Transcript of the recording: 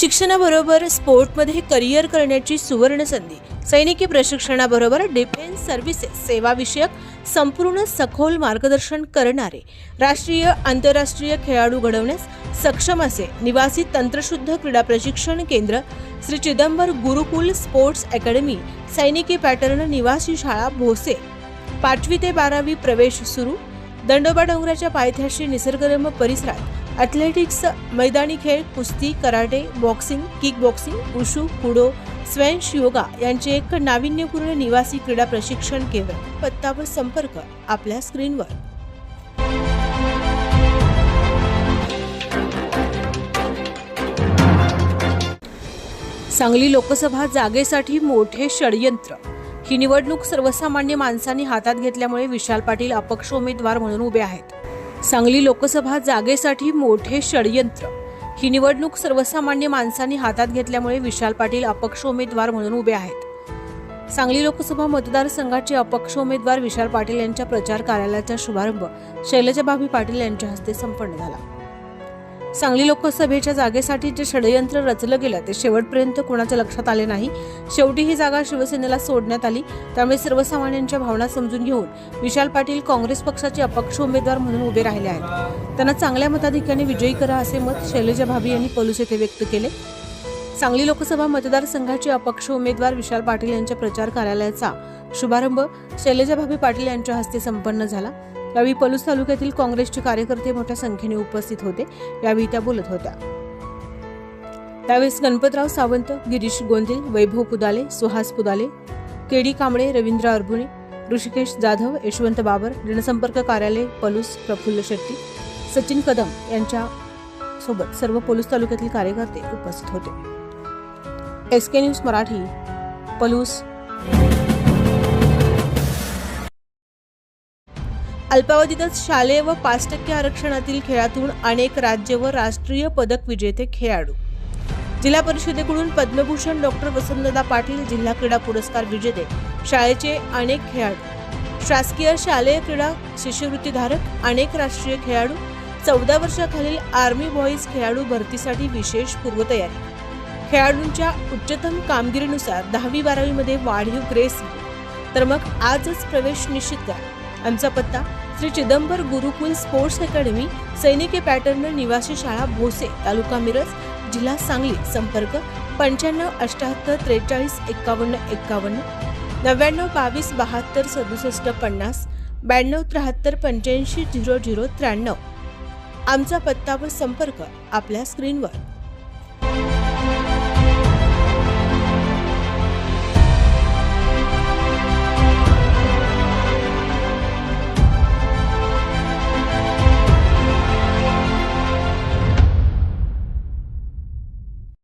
शिक्षणाबरोबर स्पोर्टमध्ये करिअर करण्याची सुवर्ण संधी सैनिकी प्रशिक्षणाबरोबर डिफेन्स सर्व्हिसेस सेवाविषयक संपूर्ण सखोल मार्गदर्शन करणारे राष्ट्रीय आंतरराष्ट्रीय खेळाडू घडवण्यास सक्षम असे निवासी तंत्रशुद्ध क्रीडा प्रशिक्षण केंद्र श्री चिदंबर गुरुकुल स्पोर्ट्स अकॅडमी सैनिकी पॅटर्न निवासी शाळा भोसे. पाचवी ते बारावी प्रवेश सुरू. दंडोबा डोंगराच्या पायथ्याशी निसर्गरम्य परिसरात ॲथलेटिक्स मैदानी खेळ कुस्ती karate boxing kick boxing wushu kudo स्वयंश yoga यांचे एक नाविन्यपूर्ण निवासी क्रीडा प्रशिक्षण केंद्र. पत्ता व संपर्क आपल्या स्क्रीनवर. सांगली लोकसभा जागेसाठी मोठे षडयंत्र. ही निवडणूक सर्वसामान्य माणसांनी हातात घेतल्यामुळे विशाल पाटील अपक्ष उमेदवार म्हणून उभे आहेत. सांगली लोकसभा जागेसाठी मोठे षडयंत्र. ही निवडणूक सर्वसामान्य माणसांनी हातात घेतल्यामुळे विशाल पाटील अपक्ष उमेदवार म्हणून उभे आहेत. सांगली लोकसभा मतदारसंघाचे अपक्ष उमेदवार विशाल पाटील यांच्या प्रचार कार्यालयाचा शुभारंभ शैलजाबाबी पाटील यांच्या हस्ते संपन्न झाला. सांगली लोकसभेच्या जागेसाठी जे षडयंत्र रचलं गेलं ते शेवटपर्यंत कोणाच्या लक्षात आले नाही. शेवटी ही जागा शिवसेनेला सोडण्यात आली. त्यामुळे सर्वसामान्यांच्या भावना समजून घेऊन विशाल पाटील काँग्रेस पक्षाचे अपक्ष उमेदवार म्हणून उभे राहिले आहेत. त्यांना चांगल्या मताधिक्याने विजयी करा असे मत शैलजा भाभी यांनी पलूस येथे व्यक्त केले. सांगली लोकसभा मतदारसंघाचे अपक्ष उमेदवार विशाल पाटील यांच्या प्रचार कार्यालयाचा शुभारंभ शैलजा भाभी पाटील यांच्या हस्ते संपन्न झाला. यावेळी पलूस तालुक्यातील काँग्रेसचे कार्यकर्ते मोठ्या संख्येने उपस्थित होते. यावेळी त्या बोलत होत्या. त्यावेळेस गणपतराव सावंत गिरीश गोंदिल वैभव पुदाले सुहास पुदाले केडी कांबळे रवींद्र अरबुणे ऋषिकेश जाधव यशवंत बाबर जनसंपर्क कार्यालय पलूस प्रफुल्ल शेट्टी सचिन कदम यांच्या सोबत सर्व पोलीस तालुक्यातील कार्यकर्ते उपस्थित होते. S K news Marathi Palus. अल्पावधीतच शालेय व पाच टक्के आरक्षणातील खेळातून अनेक राज्य व राष्ट्रीय पदक विजेते खेळाडू. जिल्हा परिषदेकडून पद्मभूषण डॉक्टर वसंतदा पाटील जिल्हा क्रीडा पुरस्कार विजेते शाळेचे अनेक खेळाडू. शासकीय शालेय क्रीडा शिष्यवृत्तीधारक अनेक राष्ट्रीय खेळाडू. चौदा वर्षाखालील आर्मी बॉईज खेळाडू भरतीसाठी विशेष पूर्वतयारी. खेळाडूंच्या उच्चतम कामगिरीनुसार दहावी बारावीमध्ये वाढीव ग्रेस तर मग आजच प्रवेश निश्चित करा. आमचा पत्ता श्री चिदंबर गुरुकुल स्पोर्ट्स अकॅडमी सैनिकी पॅटर्न निवासी शाळा भोसे तालुका मिरज जिल्हा सांगली संपर्क पंच्याण्णव अठ्याहत्तर त्रेचाळीस एक्कावन्न एक्कावन्न नव्याण्णव बावीस बहात्तर सदुसष्ट पन्नास ब्याण्णव त्र्याहत्तर पंच्याऐंशी झिरो झिरो त्र्याण्णव. आमचा पत्ता व संपर्क आपल्या स्क्रीनवर.